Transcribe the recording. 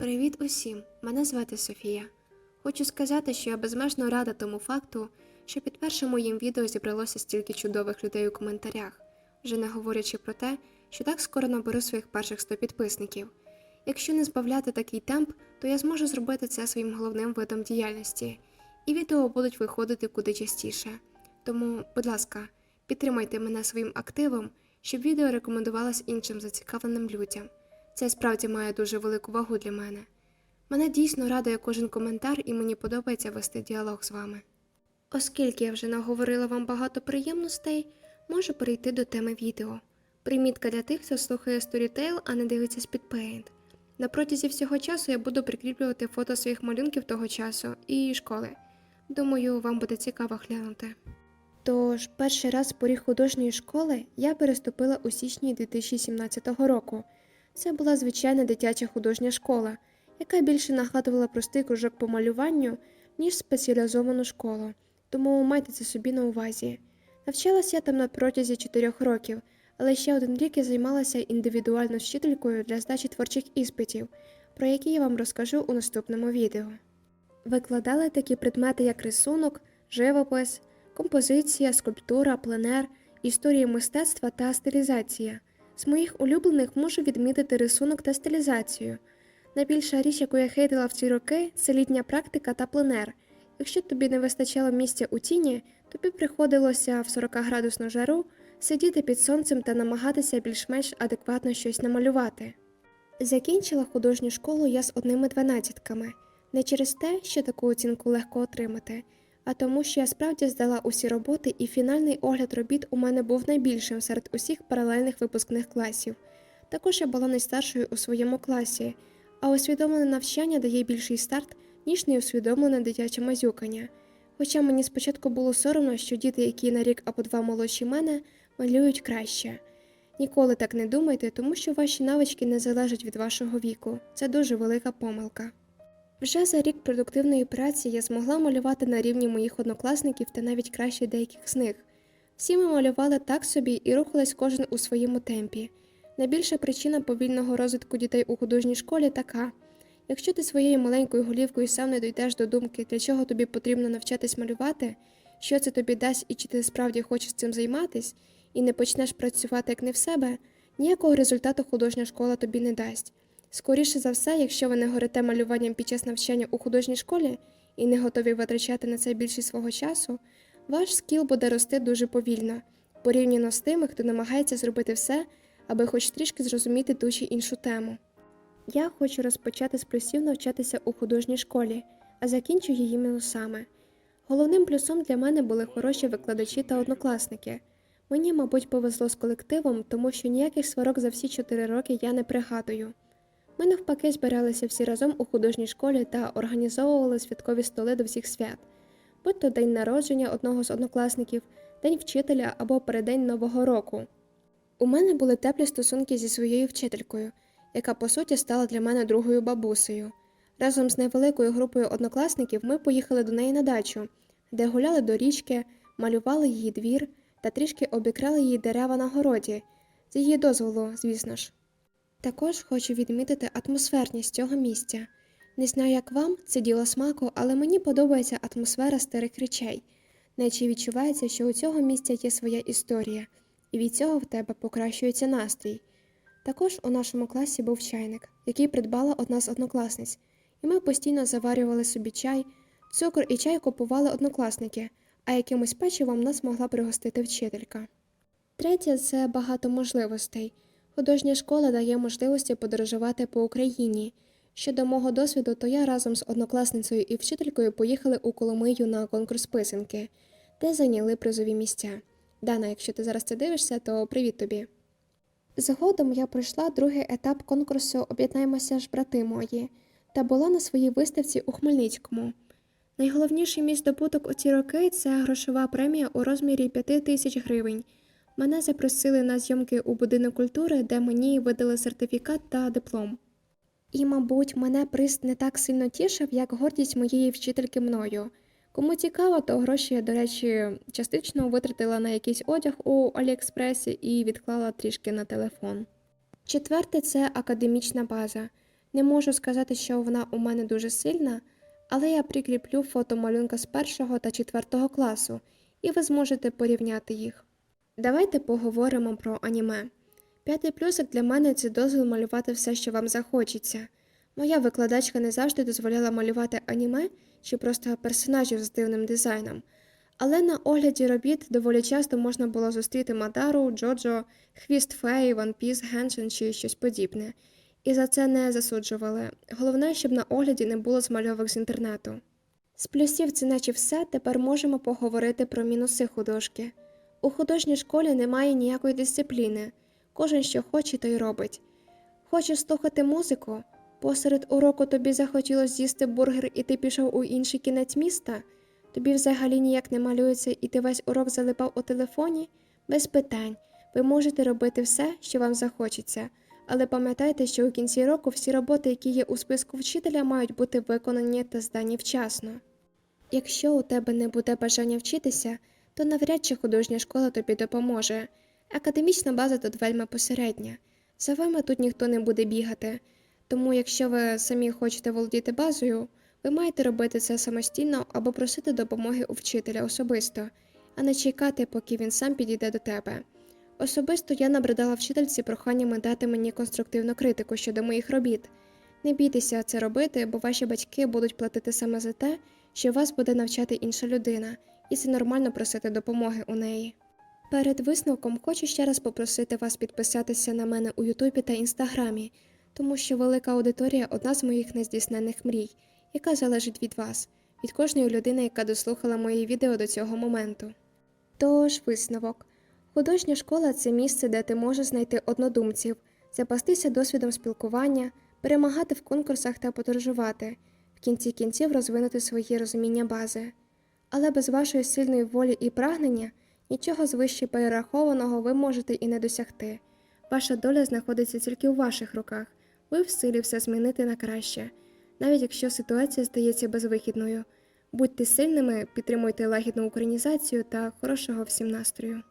Привіт усім! Мене звати Софія. Хочу сказати, що я безмежно рада тому факту, що під першим моїм відео зібралося стільки чудових людей у коментарях, вже не говорячи про те, що так скоро наберу своїх перших 100 підписників. Якщо не збавляти такий темп, то я зможу зробити це своїм головним видом діяльності, і відео будуть виходити куди частіше. Тому, будь ласка, підтримайте мене своїм активом, щоб відео рекомендувалось іншим зацікавленим людям. Це справді має дуже велику вагу для мене. Мене дійсно радує кожен коментар, і мені подобається вести діалог з вами. Оскільки я вже наговорила вам багато приємностей, можу перейти до теми відео. Примітка для тих, хто слухає Storytel, а не дивиться Speedpaint. На протязі всього часу я буду прикріплювати фото своїх малюнків того часу і школи. Думаю, вам буде цікаво глянути. Тож, перший раз поріг художньої школи я переступила у січні 2017 року. Це була звичайна дитяча художня школа, яка більше нагадувала простий кружок по малюванню, ніж спеціалізовану школу, тому майте це собі на увазі. Навчалася я там на протязі чотирьох років, але ще один рік я займалася індивідуально вчителькою для здачі творчих іспитів, про які я вам розкажу у наступному відео. Викладали такі предмети, як рисунок, живопис, композиція, скульптура, пленер, історія мистецтва та стилізація. З моїх улюблених можу відмітити рисунок та стилізацію. Найбільша річ, яку я хейтила в ці роки, це літня практика та пленер. Якщо тобі не вистачало місця у тіні, тобі приходилося в 40-градусну жару сидіти під сонцем та намагатися більш-менш адекватно щось намалювати. Закінчила художню школу я з одними дванадцятками, не через те, що таку оцінку легко отримати, а тому, що я справді здала усі роботи, і фінальний огляд робіт у мене був найбільшим серед усіх паралельних випускних класів. Також я була найстаршою у своєму класі, а усвідомлене навчання дає більший старт, ніж неусвідомлене дитяче мазюкання. Хоча мені спочатку було соромно, що діти, які на рік або два молодші мене, малюють краще. Ніколи так не думайте, тому що ваші навички не залежать від вашого віку. Це дуже велика помилка. Вже за рік продуктивної праці я змогла малювати на рівні моїх однокласників та навіть краще деяких з них. Всі ми малювали так собі і рухались кожен у своєму темпі. Найбільша причина повільного розвитку дітей у художній школі така: якщо ти своєю маленькою голівкою сам не дійдеш до думки, для чого тобі потрібно навчатись малювати, що це тобі дасть і чи ти справді хочеш цим займатись, і не почнеш працювати як не в себе, ніякого результату художня школа тобі не дасть. Скоріше за все, якщо ви не горите малюванням під час навчання у художній школі і не готові витрачати на це більшість свого часу, ваш скіл буде рости дуже повільно, порівняно з тими, хто намагається зробити все, аби хоч трішки зрозуміти ту чи іншу тему. Я хочу розпочати з плюсів навчатися у художній школі, а закінчу її мінусами. Головним плюсом для мене були хороші викладачі та однокласники. Мені, мабуть, повезло з колективом, тому що ніяких сварок за всі чотири роки я не пригадую. Ми навпаки збиралися всі разом у художній школі та організовували святкові столи до всіх свят, будь то день народження одного з однокласників, день вчителя або переддень Нового року. У мене були теплі стосунки зі своєю вчителькою, яка по суті стала для мене другою бабусею. Разом з невеликою групою однокласників ми поїхали до неї на дачу, де гуляли до річки, малювали її двір та трішки обікрали її дерева на городі, з її дозволу, звісно ж. Також хочу відмітити атмосферність цього місця. Не знаю, як вам це діло смаку, але мені подобається атмосфера старих речей, наче відчувається, що у цього місця є своя історія, і від цього в тебе покращується настрій. Також у нашому класі був чайник, який придбала одна з однокласниць, і ми постійно заварювали собі чай, цукор і чай купували однокласники, а якимось печивом нас могла пригостити вчителька. Третє це багато можливостей. Художня школа дає можливості подорожувати по Україні. Щодо мого досвіду, то я разом з однокласницею і вчителькою поїхали у Коломию на конкурс писанки, де зайняли призові місця. Дана, якщо ти зараз це дивишся, то привіт тобі. Згодом я пройшла другий етап конкурсу Об'єднаємося ж, брати мої, та була на своїй виставці у Хмельницькому. Найголовніший мій здобуток у ці роки це грошова премія у розмірі 5 тисяч гривень. Мене запросили на зйомки у будинок культури, де мені видали сертифікат та диплом. І, мабуть, мене приз не так сильно тішив, як гордість моєї вчительки мною. Кому цікаво, то гроші я, до речі, частично витратила на якийсь одяг у Аліекспресі і відклала трішки на телефон. Четверте це академічна база. Не можу сказати, що вона у мене дуже сильна, але я прикріплю фото малюнка з першого та четвертого класу, і ви зможете порівняти їх. Давайте поговоримо про аніме. П'ятий плюсик для мене це дозвіл малювати все, що вам захочеться. Моя викладачка не завжди дозволяла малювати аніме чи просто персонажів з дивним дизайном. Але на огляді робіт доволі часто можна було зустріти Мадару, Джоджо, Хвіст Феї, One Piece, Геншин чи щось подібне. І за це не засуджували. Головне, щоб на огляді не було змальовок з інтернету. З плюсів це наче все, тепер можемо поговорити про мінуси художки. У художній школі немає ніякої дисципліни. Кожен що хоче, то й робить. Хочеш слухати музику? Посеред уроку тобі захотілося з'їсти бургер і ти пішов у інший кінець міста? Тобі взагалі ніяк не малюється і ти весь урок залипав у телефоні? Без питань. Ви можете робити все, що вам захочеться, але пам'ятайте, що у кінці року всі роботи, які є у списку вчителя, мають бути виконані та здані вчасно. Якщо у тебе не буде бажання вчитися, то навряд чи художня школа тобі допоможе. Академічна база тут вельми посередня. За вами тут ніхто не буде бігати. Тому, якщо ви самі хочете володіти базою, ви маєте робити це самостійно або просити допомоги у вчителя особисто, а не чекати, поки він сам підійде до тебе. Особисто я набридала вчительці проханнями дати мені конструктивну критику щодо моїх робіт. Не бійтеся це робити, бо ваші батьки будуть платити саме за те, що вас буде навчати інша людина, і це нормально просити допомоги у неї. Перед висновком хочу ще раз попросити вас підписатися на мене у Ютубі та Інстаграмі, тому що велика аудиторія одна з моїх нездійснених мрій, яка залежить від вас, від кожної людини, яка дослухала мої відео до цього моменту. Тож, висновок. Художня школа це місце, де ти можеш знайти однодумців, запастися досвідом спілкування, перемагати в конкурсах та подорожувати, в кінці кінців розвинути своє розуміння бази. Але без вашої сильної волі і прагнення нічого з вище перерахованого ви можете і не досягти. Ваша доля знаходиться тільки у ваших руках, ви в силі все змінити на краще, навіть якщо ситуація здається безвихідною. Будьте сильними, підтримуйте лагідну українізацію та хорошого всім настрою.